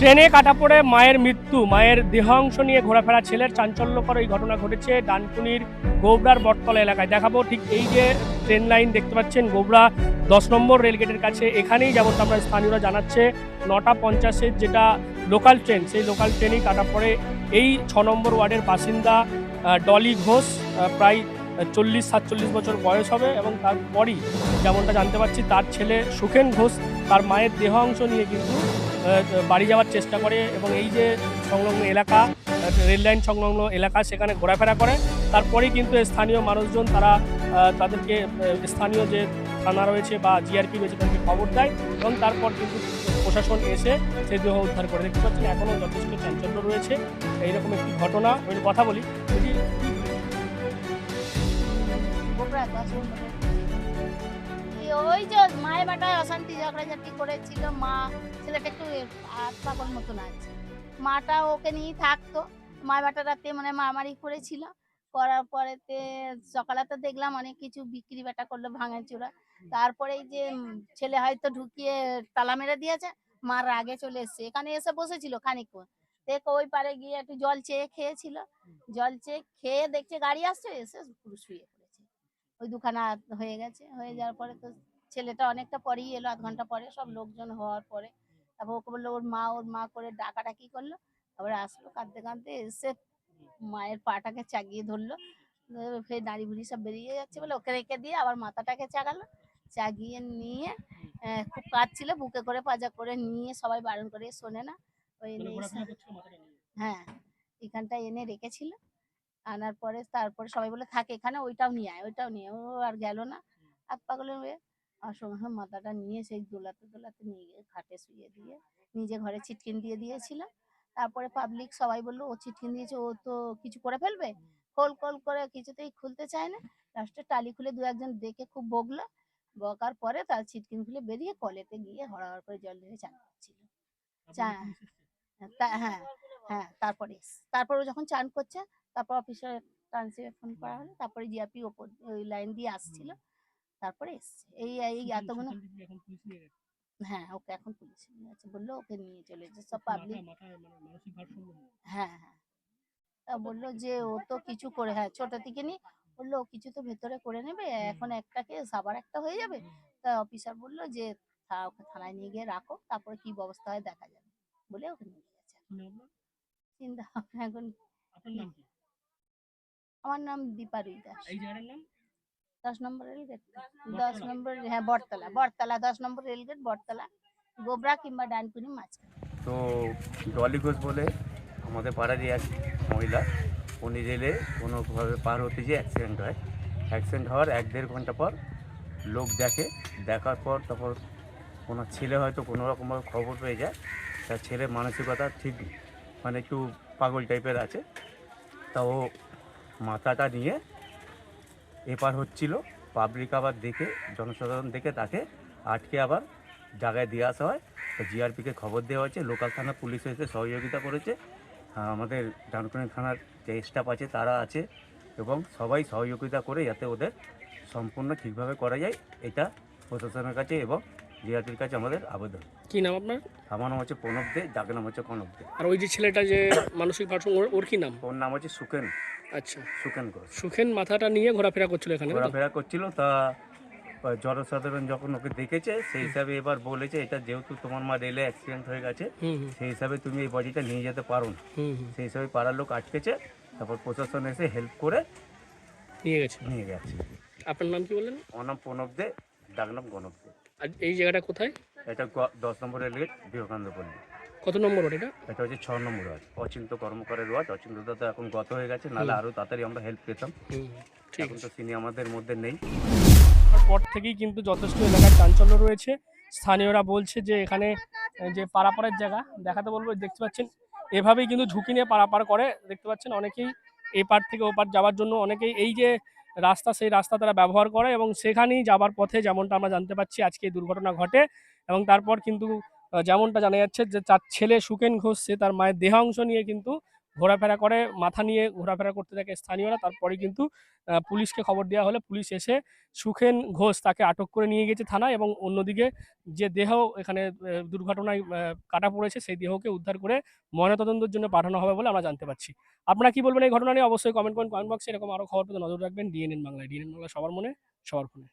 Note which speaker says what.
Speaker 1: ট্রেনে কাটা পড়ে মায়ের মৃত্যু। মায়ের দেহাংশ নিয়ে ঘোরাফেরা, ছেলের চাঞ্চল্যকর এই ঘটনা ঘটেছে ডানকুনির গোবরার বটতলা এলাকায়। দেখাবো ঠিক এই যে ট্রেন লাইন দেখতে পাচ্ছেন, গোবরা দশ নম্বর রেলগেটের কাছে। এখানেই যেমনটা আমরা স্থানীয়রা জানাচ্ছে, নটা পঞ্চাশের যেটা লোকাল ট্রেন, সেই লোকাল ট্রেনেই কাটা পড়ে। এই ছ নম্বর ওয়ার্ডের বাসিন্দা ডলি ঘোষ প্রায় চল্লিশ, সাতচল্লিশ বছর বয়স হবে এবং তারপরই যেমনটা জানতে পারছি তার ছেলে সুখেন ঘোষ, তার মায়ের দেহ অংশ নিয়ে কিন্তু বাড়ি যাওয়ার চেষ্টা করে এবং এই যে সংলগ্ন এলাকা রেল লাইন সংলগ্ন এলাকা সেখানে ঘোরাফেরা করে। তারপরেই কিন্তু স্থানীয় মানুষজন তারা তাদেরকে স্থানীয় যে থানা রয়েছে বা জিআরপি রয়েছে তাদেরকে খবর দেয় এবং তারপর কিন্তু প্রশাসন এসে সেই দেহ উদ্ধার করে। দেখতে পাচ্ছেন এখনও যথেষ্ট চাঞ্চল্য রয়েছে। এইরকম একটি ঘটনা, আমি কথা বলি। যদি
Speaker 2: ওই যে মায়ের বেটায় অশান্তি ঝগড়াঝাটি করেছিল, মা ছেলেটা একটু পাগল মতন আছে। মাটা ওকে নিয়েই থাকতো, মায়ের বেটা রাতে মানে মারামারি করেছিল। করার পরেতে সকালে তো দেখলাম অনেক কিছু বিক্রি বাটা করল ভাঙা চূড়া। তারপরে এই যে ছেলে হয়তো ঢুকিয়ে তালা মেরে দিয়েছে মার আগে চলে এসছে। এখানে এসে বসেছিল খানিকক্ষণ। দেখ, ওই পারে গিয়ে একটু জল চেয়ে খেয়েছিল। জল চেয়ে খেয়ে দেখছে গাড়ি আসছে, এসে শুয়ে পড়েছে। ওই দুখানা হয়ে গেছে। হয়ে যাওয়ার পরে তো ছেলেটা অনেকটা পরেই এলো আধ ঘণ্টা পরে সব লোকজন হওয়ার পরে। তারপর ওকে বলল ওর মা ওর মা করে ডাকাডাকি করল? তারপরে আসলো কাঁদতে কাঁদতে এসে মায়ের পাটাকে চাগিয়ে ধরলো। ধরে ফের নাড়ি বুড়ি সব বেরিয়ে যাচ্ছে বলে ওকে রেখে দিয়ে আবার মাথাটাকে চাগালো চাগিয়ে নিয়ে খুব কাঁদছিল বুকে করে পাজা করে নিয়ে সবাই বারণ করে শোনে না ওই। হ্যাঁ এখানটা এনে রেখেছিল। আনার পরে তারপরে সবাই বলে থাকে এখানে ওইটাও নিয়ে আয় ওইটাও নিয়ে ও আর গেল না। হাত পাগলের হয়ে সঙ্গে মাথাটা নিয়ে সেই দোলাতে দোলাতে নিয়ে গিয়ে খাটে শুয়ে দিয়ে নিজে ঘরে ছিটকিন দিয়ে দিয়েছিল তারপরে পাবলিক সবাই বলল ও ছিটকিন দিয়েছে ও তো কিছু করে ফেলবে? খোল খোল করে কিছুতেই খুলতে চায় না। লাস্টে টালি খুলে দু একজন দেখে খুব বকলো। বকার পরে তার ছিটকিন খুলে বেরিয়ে কলেতে গিয়ে হড়াহড় করে জল ঢেলে চান করছিল। হ্যাঁ হ্যাঁ তারপরে তারপর যখন চান করছে তারপর অফিসার ট্রান্সফার ফোন করা হলো। তারপরে জিআরপি ওপর ওই লাইন দিয়ে আসছিল। তারপরে এসছে। এই এই এতগুলো। হ্যাঁ ওকে এখন পুলিশ নিয়ে আছে বলল ওকে নিয়ে চলে যে সব পাবলিক
Speaker 1: মানে।
Speaker 2: হ্যাঁ হ্যাঁ। তা বলল যে ও তো কিছু করে হ্যাঁ ছোট থেকে নি। বলল কিছু তো ভেতরে করে নেবে এখন একটা কেস আবার একটা হয়ে যাবে? তা অফিসার বলল যে ওকে থানায় নিয়ে গিয়ে রাখো তারপরে কি ব্যবস্থা হয় দেখা যাবে। বলে ওকে নিয়ে গেছে চিন্তা এখন? আমার নাম দীপা রুই দাস।
Speaker 1: এই জায়গাটার নাম?
Speaker 2: দশ নম্বর রেলগেট? দশ নম্বর হ্যাঁ বটতলা বটতলা দশ নম্বর রেলগেট বটতলা গোবরা কিংবা ডানকুনি মাঝখানে।
Speaker 3: তো ডলি ঘোষ বলে আমাদের পাড়ারই এক মহিলা উনি রেলে কোনোভাবে পার হতে গিয়ে অ্যাক্সিডেন্ট হয়। অ্যাক্সিডেন্ট হওয়ার এক দেড় ঘণ্টা পর লোক দেখে দেখার পর তারপর কোনো ছেলে হয়তো কোনো রকমভাবে খবর পেয়ে যায় তার ছেলের মানসিকতা ঠিক মানে একটু পাগল টাইপের আছে। তা ও মাথাটা নিয়ে এপার হচ্ছিল পাবলিক আবার দেখে, জনসাধারণ দেখে তাকে আটকে আবার জায়গায় দিয়ে আসা হয়। তো জিআরপিকে খবর দেওয়া হয়েছে, লোকাল থানা পুলিশ এসে সহযোগিতা করেছে। আমাদের ডানকুনি থানার যে স্টাফ আছে, তারা আছে এবং সবাই সহযোগিতা করে যাতে ওদের সম্পূর্ণ ঠিকভাবে করা যায়, এটা প্রশাসনের কাছে এবং জিআরপির কাছে আমাদের আবেদন।
Speaker 1: কি নাম আপনার?
Speaker 3: আমার নাম হচ্ছে প্রণব দে যাকে নাম হচ্ছে কনক দে।
Speaker 1: আর ওই যে ছেলেটা যে মানসিক ভারসাম্য ওর- কি নাম?
Speaker 3: ওর নাম হচ্ছে সুকেন
Speaker 1: আচ্ছা।
Speaker 3: সুকেন ঘোষ।
Speaker 1: সুখেন মাথাটা নিয়ে ঘোরাফেরা করছিল এখানে
Speaker 3: ঘোরাফেরা করছিল তা জনসাধারণ যখন ওকে দেখেছে সেই হিসাবে এবার বলেছে এটা যেহেতু তোমার মা রেলে অ্যাক্সিডেন্ট হয়ে গেছে সেই হিসাবে তুমি এই বডিটা নিয়ে যেতে পারো না। সেই হিসাবে পাড়ার লোক আটকেছে তারপর প্রশাসন এসে হেল্প করে
Speaker 1: নিয়ে গেছে।
Speaker 3: নিয়ে গেছে।
Speaker 1: আপনার নাম কি বললেন?
Speaker 3: ওর নাম প্রণব দে ডাক নাম গণব দে।
Speaker 1: আর এই জায়গাটা কোথায়?
Speaker 3: এটা গ- দশ নম্বর রেলগেট বিবেকানন্দপল্লী
Speaker 1: কত নম্বর ওর এটা?
Speaker 3: এটা হচ্ছে ছ নম্বর ওয়ার্ড অচিন্ত কর্মকারের ওয়ার্ড। অচিন্ত তো এখন গত হয়ে গেছে নাহলে আরও তাড়াতাড়ি আমরা হেল্প পেতাম। এখন তো তিনি আমাদের মধ্যে নেই।
Speaker 1: পর থেকেই কিন্তু যথেষ্ট এলাকার চাঞ্চল্য রয়েছে। স্থানীয়রা বলছে যে এখানে যে পারাপারের জায়গা দেখাতে বলব দেখতে পাচ্ছেন এভাবেই কিন্তু ঝুঁকি নিয়ে পারাপার করে। দেখতে পাচ্ছেন অনেকেই এপার থেকে ওপার যাওয়ার জন্য অনেকেই এই যে রাস্তা, সেই রাস্তা তারা ব্যবহার করে এবং সেখানেই যাবার পথে যেমনটা আমরা জানতে পারছি আজকে এই দুর্ঘটনা ঘটে এবং তারপর কিন্তু যেমনটা জানা যাচ্ছে যে তার ছেলে সুকেন ঘোষ, সে তার মায়ের দেহাংশ নিয়ে কিন্তু ঘোরাফেরা করে, মাথা নিয়ে ঘোরাফেরা করতে থাকে স্থানীয়রা। তারপরে কিন্তু পুলিশকে খবর দেওয়া হলে পুলিশ এসে সুখেন ঘোষ তাকে আটক করে নিয়ে গেছে থানায় এবং অন্যদিকে যে দেহ এখানে দুর্ঘটনায় কাটা পড়েছে সেই দেহকে উদ্ধার করে ময়নাতদন্তের জন্য পাঠানো হবে বলে আমরা জানতে পারছি। আপনারা কি বলবেন এই ঘটনা নিয়ে? অবশ্যই কমেন্ট করেন কমেন্ট বক্সে এরকম আরও খবর পেতে নজর রাখবেন। ডিএনএন বাংলায় ডিএনএন বাংলা সবার মনে, সবার ফোনে।